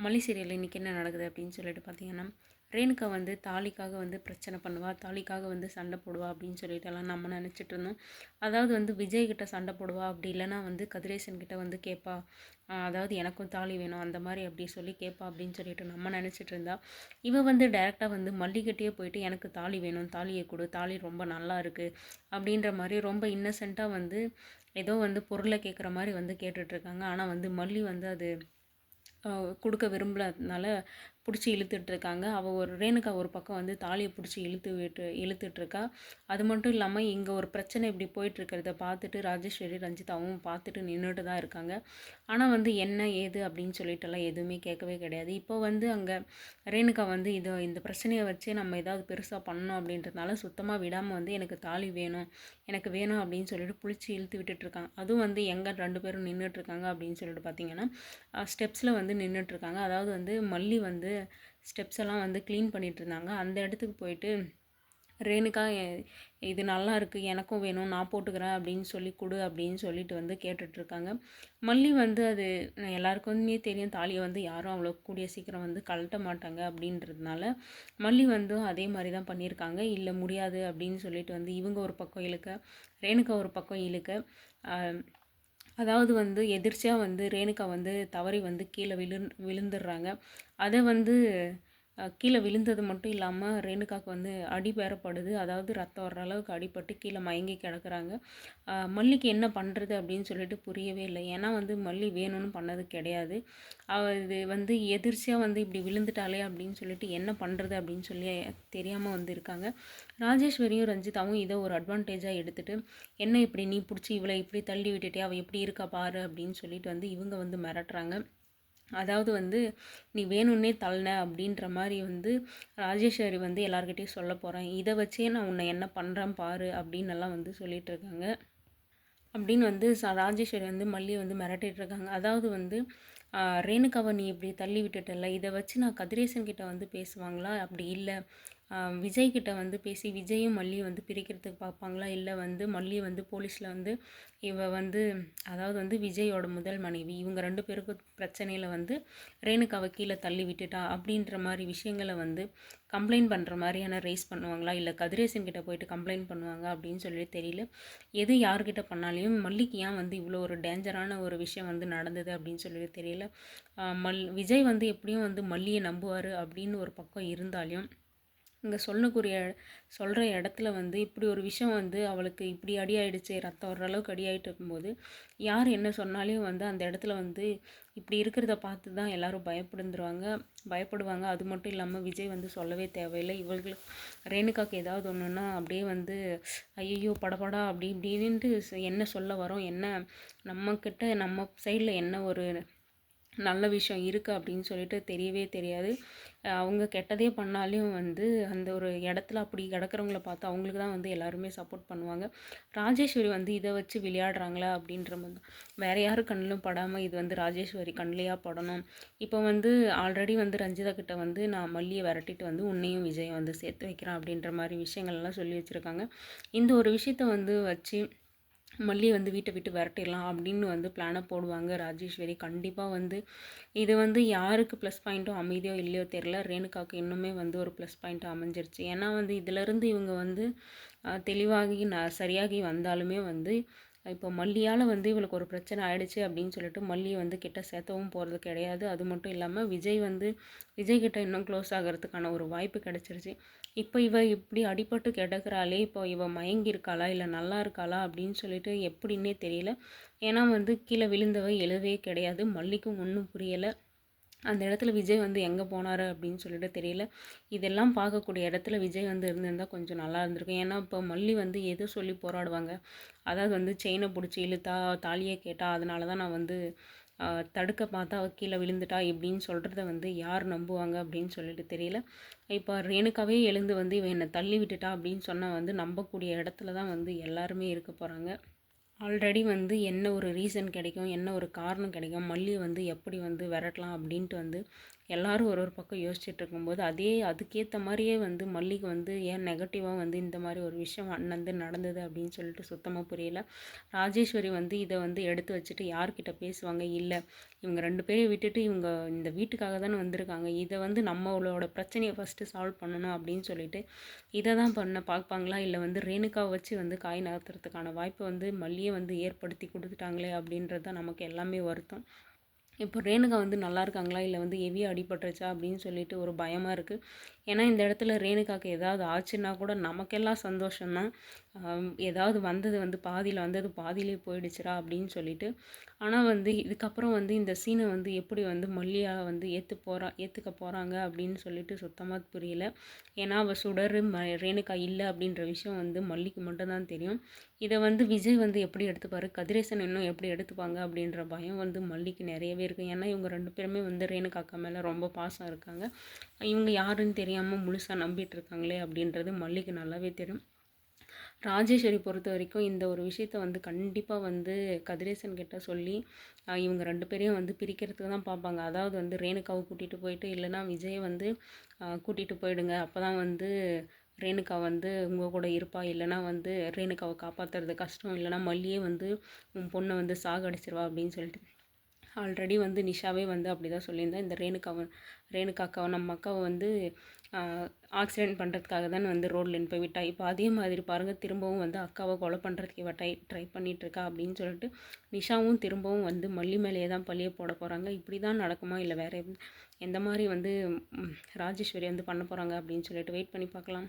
மல்லி சீரியலில் இன்றைக்கி என்ன நடக்குது அப்படின்னு சொல்லிட்டு பார்த்தீங்கன்னா ரேணுகா வந்து தாலிக்காக வந்து பிரச்சனை பண்ணுவா தாலிக்காக வந்து சண்டை போடுவா அப்படின்னு சொல்லிட்டு எல்லாம் நம்ம நினச்சிட்டு இருந்தோம். அதாவது வந்து விஜய் கிட்ட சண்டை போடுவா அப்படி இல்லைன்னா வந்து கதிரேசன் கிட்ட வந்து கேட்பா அதாவது எனக்கும் தாலி வேணும் அந்த மாதிரி அப்படி சொல்லி கேட்பா அப்படின்னு சொல்லிட்டு நம்ம நினச்சிட்டு இருந்தா. இவ வந்து டைரெக்டாக வந்து மல்லிகிட்டே போயிட்டு எனக்கு தாலி வேணும் தாலியை கொடு தாலி ரொம்ப நல்லா இருக்குது அப்படின்ற மாதிரி ரொம்ப இன்னசென்ட்டாக வந்து ஏதோ வந்து பொருளை கேட்குற மாதிரி வந்து கேட்டுட்ருக்காங்க ஆனால் வந்து மல்லி வந்து அது கொடுக்க விரும்பலனால பிடிச்சி இழுத்துட்ருக்காங்க. அவள் ஒரு ரேணுகா ஒரு பக்கம் வந்து தாலியை பிடிச்சி இழுத்து விட்டு இழுத்துட்ருக்கா. அது மட்டும் இல்லாமல் இங்கே ஒரு பிரச்சனை இப்படி போயிட்டுருக்கிறத பார்த்துட்டு ராஜேஸ்வரி ரஞ்சிதாவும் பார்த்துட்டு நின்றுட்டு தான் இருக்காங்க. ஆனால் வந்து என்ன ஏது அப்படின்னு சொல்லிட்டுலாம் எதுவுமே கேட்கவே கிடையாது. இப்போ வந்து அங்கே ரேணுகா வந்து இதை இந்த பிரச்சனையை வச்சே நம்ம ஏதாவது பெருசாக பண்ணணும் அப்படின்றதுனால சுத்தமாக விடாமல் வந்து எனக்கு தாலி வேணும் எனக்கு வேணும் அப்படின்னு சொல்லிட்டு பிடிச்சி இழுத்து விட்டுட்ருக்காங்க. அதுவும் வந்து எங்கே ரெண்டு பேரும் நின்றுட்டுருக்காங்க அப்படின்னு சொல்லிட்டு பார்த்தீங்கன்னா ஸ்டெப்ஸில் வந்து நின்றுட்டுருக்காங்க அதாவது வந்து மல்லி வந்து வந்து ஸ்டெப்ஸ் எல்லாம் வந்து க்ளீன் பண்ணிட்டு இருந்தாங்க அந்த இடத்துக்கு போயிட்டு ரேணுகா இது நல்லா இருக்குது எனக்கும் வேணும் நான் போட்டுக்கிறேன் அப்படின்னு சொல்லி கொடு அப்படின்னு சொல்லிட்டு வந்து கேட்டுட்ருக்காங்க மல்லி வந்து அது எல்லாருக்குமே தெரியும் தாலியை வந்து யாரும் அவ்வளோ கூடிய சீக்கிரம் வந்து கழட்ட மாட்டாங்க அப்படின்றதுனால மல்லி வந்து அதே மாதிரி தான் பண்ணியிருக்காங்க. இல்லை முடியாது அப்படின்னு சொல்லிட்டு வந்து இவங்க ஒரு பக்கம் இழுக்க ரேணுகா ஒரு பக்கம் இழுக்க அதாவது வந்து எதிர்ச்சியாக வந்து ரேணுகா வந்து தவறி வந்து கீழே விழு விழுந்துடுறாங்க. அதை வந்து கீழே விழுந்தது மட்டும் இல்லாமல் ரேணுகாவுக்கு வந்து அடி பெறப்படுது அதாவது ரத்தம் வர்ற அளவுக்கு அடிபட்டு கீழே மயங்கி கிடக்குறாங்க. மல்லிக்கு என்ன பண்ணுறது அப்படின்னு சொல்லிட்டு புரியவே இல்லை. ஏன்னா வந்து மல்லி வேணும்னு பண்ணது கிடையாது. அவ இது வந்து எதிர்ச்சியாக வந்து இப்படி விழுந்துட்டாளே அப்படின்னு சொல்லிட்டு என்ன பண்ணுறது அப்படின்னு சொல்லி தெரியாமல் வந்து இருக்காங்க. ராஜேஸ்வரியும் ரஞ்சிதாவும் இதை ஒரு அட்வான்டேஜாக எடுத்துகிட்டு என்ன இப்படி நீ பிடிச்சி இவளை இப்படி தள்ளி விட்டுட்டே அவள் எப்படி இருக்கா பாரு? அப்படின்னு சொல்லிட்டு வந்து இவங்க வந்து மிரட்டுறாங்க. அதாவது வந்து நீ வேணும்னே தள்ளின அப்படின்ற மாதிரி வந்து ராஜேஸ்வரி வந்து எல்லாருக்கிட்டையும் சொல்ல போகிறேன் இதை வச்சே நான் உன்னை என்ன பண்ணுறேன் பாரு அப்படின்னு எல்லாம் வந்து சொல்லிகிட்டு இருக்காங்க அப்படின்னு வந்து ச- ராஜேஸ்வரி வந்து மல்லியை வந்து மிரட்டிட்டு இருக்காங்க அதாவது வந்து ரேணுகாவை நீ இப்படி தள்ளி விட்டுட்டல இதை வச்சு நான் கதிரேசன் கிட்ட வந்து பேசுவாங்களா? அப்படி இல்லை. விஜய்கிட்ட விஜய் வந்து பேசி விஜயும் மல்லியும் வந்து பிரிக்கிறதுக்கு பார்ப்பாங்களா? இல்லை வந்து மல்லி வந்து போலீஸில் வந்து இவ வந்து அதாவது வந்து விஜயோட முதல் மனைவி இவங்க ரெண்டு பேருக்கும் பிரச்சனையில் வந்து ரேணுகாவை கீழே தள்ளி விட்டுட்டா அப்படின்ற மாதிரி விஷயங்களை வந்து கம்ப்ளைண்ட் பண்ணுற மாதிரியான ரைஸ் பண்ணுவாங்களா? இல்லை கதிரேசன் கிட்ட போயிட்டு கம்ப்ளைண்ட் பண்ணுவாங்க அப்படின்னு சொல்லி தெரியல. எது யார்கிட்ட பண்ணாலையும் மல்லிக்கு ஏன் வந்து இவ்வளோ ஒரு டேஞ்சரான ஒரு விஷயம் வந்து நடந்தது அப்படின்னு சொல்லி தெரியல. மல் விஜய் வந்து எப்படியும் வந்து மல்லியை நம்புவார் அப்படின்னு ஒரு பக்கம் இருந்தாலும் இங்கே சொல்லக்கூடிய சொல்கிற இடத்துல வந்து இப்படி ஒரு விஷயம் வந்து அவளுக்கு இப்படி அடி ஆகிடுச்சு ரத்தம் ஓரளவுக்கு அளவுக்கு அடி ஆகிட்டு இருக்கும்போது யார் என்ன சொன்னாலையும் வந்து அந்த இடத்துல வந்து இப்படி இருக்கிறத பார்த்து தான் எல்லாரும் பயப்படுந்துருவாங்க. பயப்படுவாங்க. அது மட்டும் இல்லாமல் விஜய் வந்து சொல்லவே தேவையில்லை. இவங்களுக்கு ரேணுகாக்கு ஏதாவது ஒன்றுன்னா அப்படியே வந்து ஐயோ படபடா அப்படி இப்படின்ட்டு என்ன சொல்ல வரோம் என்ன நம்மக்கிட்ட நம்ம சைடில் என்ன ஒரு நல்ல விஷயம் இருக்குது அப்படின்னு சொல்லிட்டு தெரியவே தெரியாது. அவங்க கெட்டதே பண்ணாலையும் வந்து அந்த ஒரு இடத்துல அப்படி கிடக்கிறவங்கள பார்த்து அவங்களுக்கு தான் வந்து எல்லாருமே சப்போர்ட் பண்ணுவாங்க. ராஜேஸ்வரி வந்து இதை வச்சு விளையாடுறாங்களா அப்படின்ற மாதிரி தான். யார் யாரும் கண்ணிலும் படாமல் இது வந்து ராஜேஸ்வரி கண்ணிலையாக படணும். இப்போ வந்து ஆல்ரெடி வந்து ரஞ்சிதா கிட்ட வந்து நான் மல்லியை விரட்டிட்டு வந்து உன்னையும் விஜயம் வந்து சேர்த்து வைக்கிறேன் அப்படின்ற மாதிரி விஷயங்கள் எல்லாம் சொல்லி வச்சுருக்காங்க. இந்த ஒரு விஷயத்த வந்து வச்சு மல்லியை வந்து வீட்டை விட்டு விரட்டிடலாம் அப்படின்னு வந்து பிளானை போடுவாங்க. ராஜேஸ்வரி கண்டிப்பாக வந்து இது வந்து யாருக்கு ப்ளஸ் பாயிண்ட்டோ அமைதியோ இல்லையோ தெரில ரேணுகாவுக்கு இன்னுமே வந்து ஒரு ப்ளஸ் பாயிண்ட்டாக அமைஞ்சிருச்சு. ஏன்னா வந்து இதிலிருந்து இவங்க வந்து தெளிவாகி ந சரியாகி வந்தாலுமே வந்து இப்போ மல்லியால் வந்து இவளுக்கு ஒரு பிரச்சனை ஆயிடுச்சு அப்படின்னு சொல்லிட்டு மல்லியை வந்து கிட்ட சேர்த்தவும் போகிறது கிடையாது. அது மட்டும் இல்லாமல் விஜய் வந்து விஜய் கிட்ட இன்னும் க்ளோஸ் ஆகிறதுக்கான ஒரு வாய்ப்பு கிடச்சிருச்சு. இப்போ இவ இப்படி அடிபட்டு கிடக்குறாளே இப்போ இவ மயங்கி இருக்காளா இல்லை நல்லா இருக்காளா அப்படின்னு சொல்லிட்டு எப்படின்னே தெரியல. ஏன்னா வந்து கீழே விழுந்தவ எழுவே கிடையாது மல்லிக்கும் ஒன்றும் புரியலை. அந்த இடத்துல விஜய் வந்து எங்கே போனார் அப்படின்னு சொல்லிட்டு தெரியல. இதெல்லாம் பார்க்கக்கூடிய இடத்துல விஜய் வந்து இருந்திருந்தால் கொஞ்சம் நல்லா இருந்திருக்கும். ஏன்னா இப்போ மல்லி வந்து எது சொல்லி போராடுவாங்க? அதாவது வந்து செயினை பிடிச்சி இழுத்தா தாலியை கேட்டால் அதனால தான் நான் வந்து தடுக்க பார்த்தா கீழே விழுந்துட்டா இப்படின்னு சொல்கிறத வந்து யார் நம்புவாங்க அப்படின்னு சொல்லிட்டு தெரியல. இப்போ ரேணுக்காவே எழுந்து வந்து இவன் என்னை தள்ளி விட்டுட்டா அப்படின்னு சொன்னால் வந்து நம்பக்கூடிய இடத்துல தான் வந்து எல்லாருமே இருக்க போகிறாங்க ஆல்ரெடி வந்து என்ன ஒரு ரீசன் கிடைக்கும் என்ன ஒரு காரணம் கிடைக்கும் மல்லியை வந்து எப்படி வந்து விரட்டலாம் அப்படின்ட்டு வந்து எல்லோரும் ஒரு ஒரு பக்கம் யோசிச்சுட்டு இருக்கும்போது அதே அதுக்கேற்ற மாதிரியே வந்து மல்லிக்கு வந்து ஏன் நெகட்டிவாக வந்து இந்த மாதிரி ஒரு விஷயம் வந்து நடந்தது அப்படின்னு சொல்லிட்டு சுத்தமாக புரியல. ராஜேஸ்வரி வந்து இதை வந்து எடுத்து வச்சுட்டு யார்கிட்ட பேசுவாங்க? இல்லை இவங்க ரெண்டு பேரையும் விட்டுட்டு இவங்க இந்த வீட்டுக்காக தானே வந்திருக்காங்க. இதை வந்து நம்மளோட பிரச்சனையை ஃபஸ்ட்டு சால்வ் பண்ணணும் அப்படின்னு சொல்லிட்டு இதை தான் பண்ண பார்ப்பாங்களா? இல்லை வந்து ரேணுக்காவை வச்சு வந்து காய் நகர்த்துறதுக்கான வாய்ப்பை வந்து மல்லியை வந்து ஏற்படுத்தி கொடுத்துட்டாங்களே அப்படின்றது தான் நமக்கு எல்லாமே வருத்தம். இப்போ ரேணுகா வந்து நல்லா இருக்காங்களா? இல்லை வந்து ஹெவியாக அடிபட்டுருச்சா? அப்படின்னு சொல்லிட்டு ஒரு பயமாக இருக்குது ஏன்னா இந்த இடத்துல ரேணுகாக்கு ஏதாவது ஆச்சுன்னா கூட நமக்கெல்லாம் சந்தோஷம்தான். ஏதாவது வந்தது வந்து பாதியில் வந்தது பாதியிலே போயிடுச்சுரா அப்படின்னு சொல்லிட்டு. ஆனால் வந்து இதுக்கப்புறம் வந்து இந்த சீனை வந்து எப்படி வந்து மல்லியா வந்து ஏற்று போகிறா ஏற்றுக்க போகிறாங்க அப்படின்னு சொல்லிட்டு சுத்தமாக புரியல. ஏன்னா அவள் சுடர் ம ரேணுகா இல்லை அப்படின்ற விஷயம் வந்து மல்லிக்கு மட்டும்தான் தெரியும். இதை வந்து விஜய் வந்து எப்படி எடுத்துப்பார்? கதிரேசன் இன்னும் எப்படி எடுத்துப்பாங்க அப்படின்ற பயம் வந்து மல்லிக்கு நிறையவே இருக்குது ஏன்னா இவங்க ரெண்டு பேருமே வந்து ரேணுகாக்கா மேலே ரொம்ப பாசம் இருக்காங்க. இவங்க யாருன்னு தெரியாமல் முழுசாக நம்பிட்டு இருக்காங்களே அப்படின்றது மல்லிக்கு நல்லாவே தெரியும். ராஜேஸ்வரி பொறுத்த வரைக்கும் இந்த ஒரு விஷயத்த வந்து கண்டிப்பாக வந்து கதிரேசன் கிட்ட சொல்லி இவங்க ரெண்டு பேரையும் வந்து பிரிக்கிறதுக்கு தான் பார்ப்பாங்க அதாவது வந்து ரேணுகாவை கூட்டிகிட்டு போயிட்டு இல்லைனா விஜயை வந்து கூட்டிகிட்டு போயிடுங்க. அப்போ தான் வந்து ரேணுகா வந்து உங்கள் கூட இருப்பா. இல்லைனா வந்து ரேணுகாவை காப்பாற்றுறது கஷ்டம். இல்லைனா மல்லியே வந்து உன் பொண்ணை வந்து சாகடிச்சிருவா அப்படின்னு சொல்லிட்டு. ஆல்ரெடி வந்து நிஷாவே வந்து அப்படி தான் சொல்லியிருந்தேன் இந்த ரேணுகாவை ரேணுகாக்காவை நம்ம அக்காவை வந்து ஆக்சிடென்ட் பண்ணுறதுக்காக தான் வந்து ரோட்லேன்னு போய் விட்டா. இப்போ அதே மாதிரி பாருங்கள் திரும்பவும் வந்து அக்காவை கொலை பண்ணுறதுக்கு இவ ட்ரை ட்ரை பண்ணிகிட்ருக்கா அப்படின்னு சொல்லிட்டு நிஷாவும் திரும்பவும் வந்து மல்லி மேலேயே தான் பள்ளியை போட போகிறாங்க இப்படி தான் நடக்குமா? இல்லை வேறு எந்த மாதிரி வந்து ராஜேஸ்வரி வந்து பண்ண போகிறாங்க அப்படின்னு சொல்லிட்டு வெயிட் பண்ணி பார்க்கலாம்.